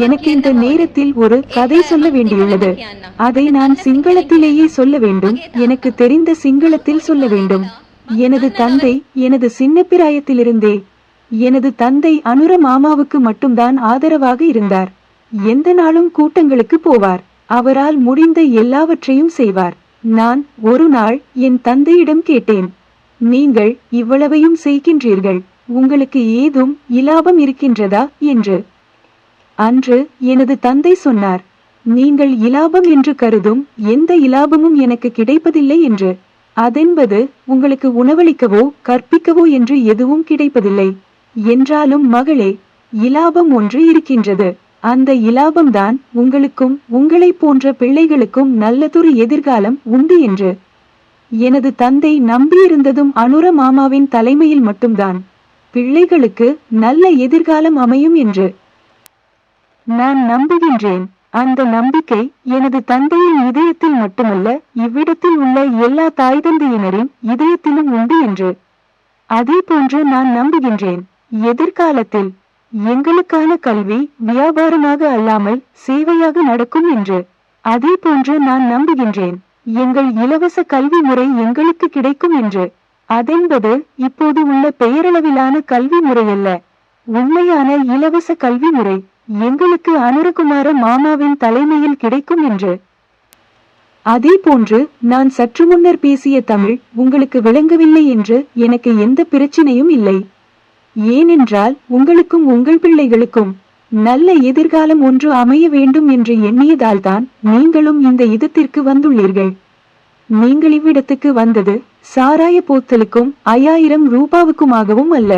எனக்கு இந்த நேரத்தில் ஒரு கதை சொல்ல வேண்டியுள்ளது. அதை நான் சிங்களத்திலேயே சொல்ல வேண்டும். எனக்கு தெரிந்த சிங்களத்தில் சொல்ல வேண்டும். எனது தந்தை எனது சின்ன பிராயத்திலிருந்தே எனது தந்தை அனுர மாமாவுக்கு மட்டும்தான் ஆதரவாக இருந்தார். எந்த நாளும் கூட்டங்களுக்கு போவார். அவரால் முடிந்த எல்லாவற்றையும் செய்வார். நான் ஒரு நாள் என் தந்தையிடம் கேட்டேன். நீங்கள் இவ்வளவையும் செய்கின்றீர்கள். உங்களுக்கு ஏதும் இலாபம் இருக்கின்றதா என்று. அன்று எனது தந்தை சொன்னார் நீங்கள் இலாபம் என்று கருதும் எந்த இலாபமும் எனக்கு கிடைப்பதில்லை என்று. அதென்பது உங்களுக்கு உணவளிக்கவோ கற்பிக்கவோ என்று எதுவும் கிடைப்பதில்லை. என்றாலும் மகளே இலாபம் ஒன்று இருக்கின்றது. அந்த இலாபம்தான் உங்களுக்கும் உங்களைப் போன்ற பிள்ளைகளுக்கும் நல்லதொரு எதிர்காலம் உண்டு என்று. எனது தந்தை நம்பியிருந்ததும் அனுர மாமாவின் தலைமையில் மட்டும்தான். பிள்ளைகளுக்கு நல்ல எதிர்காலம் அமையும் என்று. நான் நம்புகின்றேன். அந்த நம்பிக்கை எனது தந்தையின் இதயத்தில் மட்டுமல்ல இவ்விடத்தில் உள்ள எல்லா தாய் தந்தையினரின் இதயத்திலும் உண்டு என்று. அதே போன்று நான் நம்புகின்றேன். எதிர்காலத்தில் எங்களுக்கான கல்வி வியாபாரமாக அல்லாமல் சேவையாக நடக்கும் என்று. அதே போன்று நான் நம்புகின்றேன். எங்கள் இலவச கல்வி முறை எங்களுக்கு கிடைக்கும் என்று. அதென்பது இப்போது உள்ள பெயரளவிலான கல்வி முறையல்ல உண்மையான இலவச கல்வி முறை. எங்களுக்கு அனுரகுமார மாமாவின் தலைமையில் கிடைக்கும் என்று. அதே போன்று நான் சற்று முன்னர் பேசிய தமிழ் உங்களுக்கு விளங்கவில்லை என்று எனக்கு எந்த பிரச்சனையும் இல்லை. ஏனென்றால் உங்களுக்கும் உங்கள் பிள்ளைகளுக்கும் நல்ல எதிர்காலம் ஒன்று அமைய வேண்டும் என்று எண்ணியதால்தான் நீங்களும் இந்த இதத்திற்கு வந்துள்ளீர்கள். நீங்கள் இவ்விடத்துக்கு வந்தது சாராய போத்தலுக்கும் ஐயாயிரம் ரூபாவுக்குமாகவும் அல்ல.